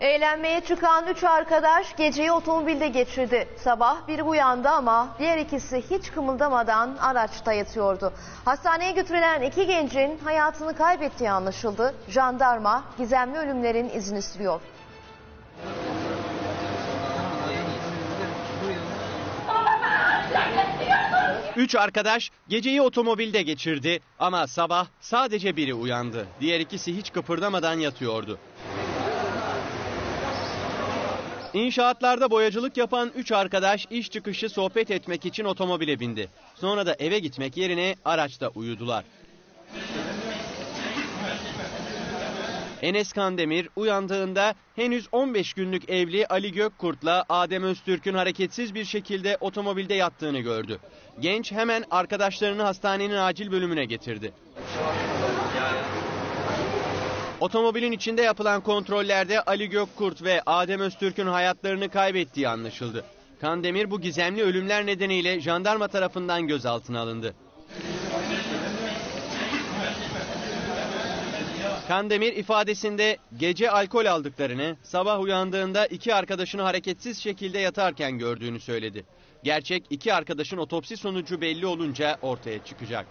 Eğlenmeye çıkan üç arkadaş geceyi otomobilde geçirdi. Sabah biri uyandı ama diğer ikisi hiç kımıldamadan araçta yatıyordu. Hastaneye götürülen iki gencin hayatını kaybettiği anlaşıldı. Jandarma gizemli ölümlerin izini sürüyor. Üç arkadaş geceyi otomobilde geçirdi ama sabah sadece biri uyandı. Diğer ikisi hiç kıpırdamadan yatıyordu. İnşaatlarda boyacılık yapan üç arkadaş iş çıkışı sohbet etmek için otomobile bindi. Sonra da eve gitmek yerine araçta uyudular. Enes Kandemir uyandığında henüz 15 günlük evli Ali Gökkurt'la Adem Öztürk'ün hareketsiz bir şekilde otomobilde yattığını gördü. Genç hemen arkadaşlarını hastanenin acil bölümüne getirdi. Otomobilin içinde yapılan kontrollerde Ali Gökkurt ve Adem Öztürk'ün hayatlarını kaybettiği anlaşıldı. Kandemir bu gizemli ölümler nedeniyle jandarma tarafından gözaltına alındı. Kandemir ifadesinde gece alkol aldıklarını, sabah uyandığında iki arkadaşını hareketsiz şekilde yatarken gördüğünü söyledi. Gerçek iki arkadaşın otopsi sonucu belli olunca ortaya çıkacak.